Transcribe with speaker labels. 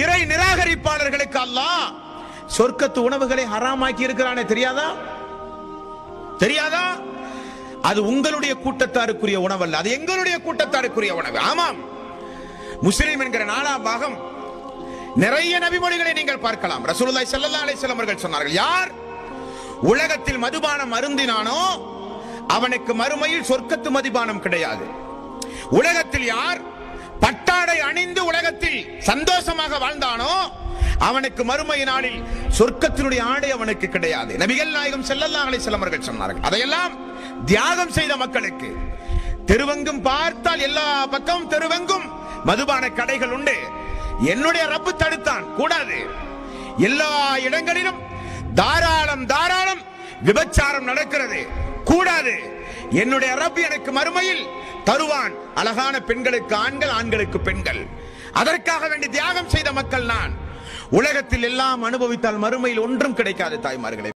Speaker 1: இறை நிராகரிப்பாளர்களுக்கு அல்லாஹ் சொர்க்கத்து உணவுகளை ஹராமாக்கி இருக்கிறானே தெரியாதா? தெரியாதா? அது உங்களுடைய கூட்டத்தாருக்குரிய உணவு அல்ல அது எங்களுடைய கூட்டத்தாருக்குரிய உணவு. ஆமாம். முஸ்லிம் என்கிற நாலாம் பாகம். நிறைய நபிமொழிகளை நீங்கள் பார்க்கலாம். ரசூலுல்லாய் ஸல்லல்லாஹு அலைஹி வஸல்லம் அவர்கள் சொன்னார்கள் யார் உலகத்தில் மதுபானம் அருந்தினானோ அவனுக்கு மறுமையில் சொர்க்கத்து மதுபானம் கிடையாது. உலகத்தில் யார் பட்டாடை அணிந்து உலகத்தில் சந்தோஷ வாழ்ந்தானோ அவனுக்கு மறுமை நாளில் சொர்க்கத்தினுடைய ஆடை அவனுக்கு கிடையாது. நபிகள் நாயகம் செல்லல்லாங்களை செல்லமர்கள் சொன்னார்கள். அதையெல்லாம் தியாகம் செய்த மக்களுக்கு தெருவெங்கும் பார்த்தால் எல்லா பக்கமும் தெருவெங்கும் மதுபான கடைகள் உண்டு. என்னுடைய ரப்பு தடுத்தான். கூடாது. எல்லா இடங்களிலும் தாராளம் தாராளம் விபச்சாரம் நடக்கிறது. கூடாது. என்னுடைய ரப்பு எனக்கு மறுமையில் தருவான். அழகான பெண்களுக்கு ஆண்கள் ஆண்களுக்கு பெண்கள். அதற்காக வேண்டி தியாகம் செய்த மக்கள் நான். உலகத்தில் எல்லாம் அனுபவித்தால் மறுமையில் ஒன்றும் கிடைக்காது தாய்மார்களே.